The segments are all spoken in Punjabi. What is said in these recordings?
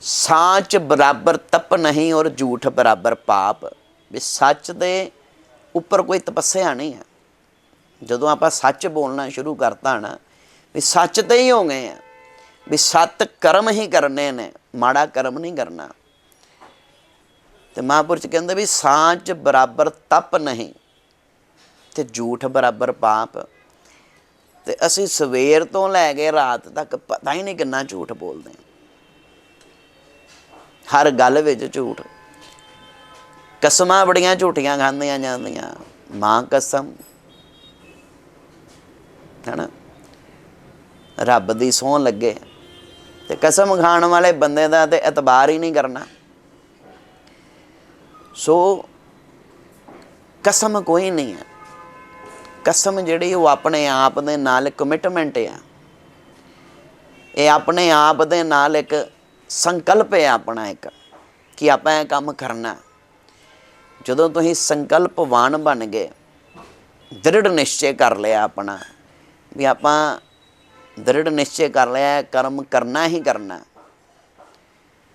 ਸਾਚ ਬਰਾਬਰ ਤਪ ਨਹੀਂ ਔਰ ਝੂਠ ਬਰਾਬਰ ਪਾਪ। ਵੀ ਸੱਚ ਦੇ ਉੱਪਰ ਕੋਈ ਤਪੱਸਿਆ ਨਹੀਂ ਹੈ। ਜਦੋਂ ਆਪਾਂ ਸੱਚ ਬੋਲਣਾ ਸ਼ੁਰੂ ਕਰਤਾ ਨਾ, ਵੀ ਸੱਚ ਤੇ ਹੀ ਹੋ ਗਏ ਆ। ਵੀ ਸਤ ਕਰਮ ਹੀ ਕਰਨੇ ਨੇ, ਮਾੜਾ ਕਰਮ ਨਹੀਂ ਕਰਨਾ। ਤੇ ਮਹਾਂਪੁਰਸ਼ ਕਹਿੰਦੇ ਵੀ ਸਾਚ ਬਰਾਬਰ ਤਪ ਨਹੀਂ ਤੇ ਝੂਠ ਬਰਾਬਰ ਪਾਪ। ਤੇ ਅਸੀਂ ਸਵੇਰ ਤੋਂ ਲੈ ਕੇ ਰਾਤ ਤੱਕ ਪਤਾ ਹੀ ਨਹੀਂ ਕਿੰਨਾ ਝੂਠ ਬੋਲਦੇ ਹਾਂ। ਹਰ ਗੱਲ ਵਿੱਚ ਝੂਠ। ਕਸਮਾਂ ਬੜੀਆਂ ਝੂਠੀਆਂ ਖਾਂਦੀਆਂ ਜਾਂਦੀਆਂ। ਮਾਂ ਕਸਮ। ਹੈਨਾ? ਰੱਬ ਦੀ ਸੌਂ ਲੱਗੇ। ਤੇ ਕਸਮ ਖਾਣ ਵਾਲੇ ਬੰਦੇ ਦਾ ਤੇ ਇਤਬਾਰ ਹੀ ਨਹੀਂ ਕਰਨਾ। ਸੋ ਕਸਮ ਕੋਈ ਨਹੀਂ ਹੈ। ਕਸਮ ਜਿਹੜੀ ਉਹ ਆਪਣੇ ਆਪ ਦੇ ਨਾਲ ਕਮਿਟਮੈਂਟ ਆ। ਇਹ ਆਪਣੇ ਆਪ ਦੇ ਨਾਲ ਇੱਕ ਸੰਕਲਪ ਹੈ ਆਪਣਾ ਇੱਕ, ਕਿ ਆਪਾਂ ਇਹ ਕੰਮ ਕਰਨਾ। ਜਦੋਂ ਤੁਸੀਂ ਸੰਕਲਪਵਾਨ ਬਣ ਗਏ, ਦ੍ਰਿੜ ਨਿਸ਼ਚੈ ਕਰ ਲਿਆ ਆਪਣਾ, ਵੀ ਆਪਾਂ ਦ੍ਰਿੜ ਨਿਸ਼ਚੈ ਕਰ ਲਿਆ, ਕਰਮ ਕਰਨਾ ਹੀ ਕਰਨਾ।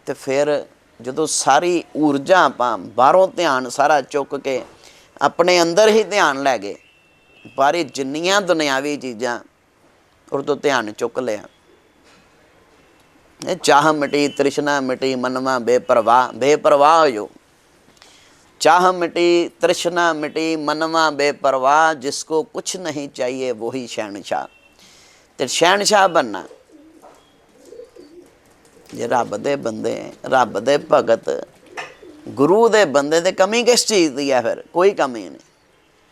ਤੇ ਫਿਰ ਜਦੋਂ ਸਾਰੀ ਊਰਜਾ ਆਪਾਂ ਬਾਹਰੋਂ ਧਿਆਨ ਸਾਰਾ ਚੁੱਕ ਕੇ ਆਪਣੇ ਅੰਦਰ ਹੀ ਧਿਆਨ ਲੈ ਗਏ ਬਾਰੇ ਜਿੰਨੀਆਂ ਦੁਨਿਆਵੀ ਚੀਜ਼ਾਂ ਉਹ ਤੋਂ ਧਿਆਨ ਚੁੱਕ ਲਿਆ। ચાહ મટી તૃષ્ણા મટી મનમાં બેપરવાહ બેપરવાહ જો ચાહ મટી તૃષ્ણા મટી મનમાં બેપરવાહ જિસકો કુછ નહીં ચાહીએ વોહી શહેનશાહ ਤੇ ਸ਼ਹਿਨशाह ਬੰਨਾ ਜੇ ਰੱਬ ਦੇ ਬੰਦੇ ਰੱਬ ਦੇ ਭਗਤ ਗੁਰੂ ਦੇ ਬੰਦੇ ਤੇ ਕਮੀ ਕਿਸ ਚੀਜ਼ ਦੀ ਹੈ ਫਿਰ ਕੋਈ ਕਮੀ ਨਹੀਂ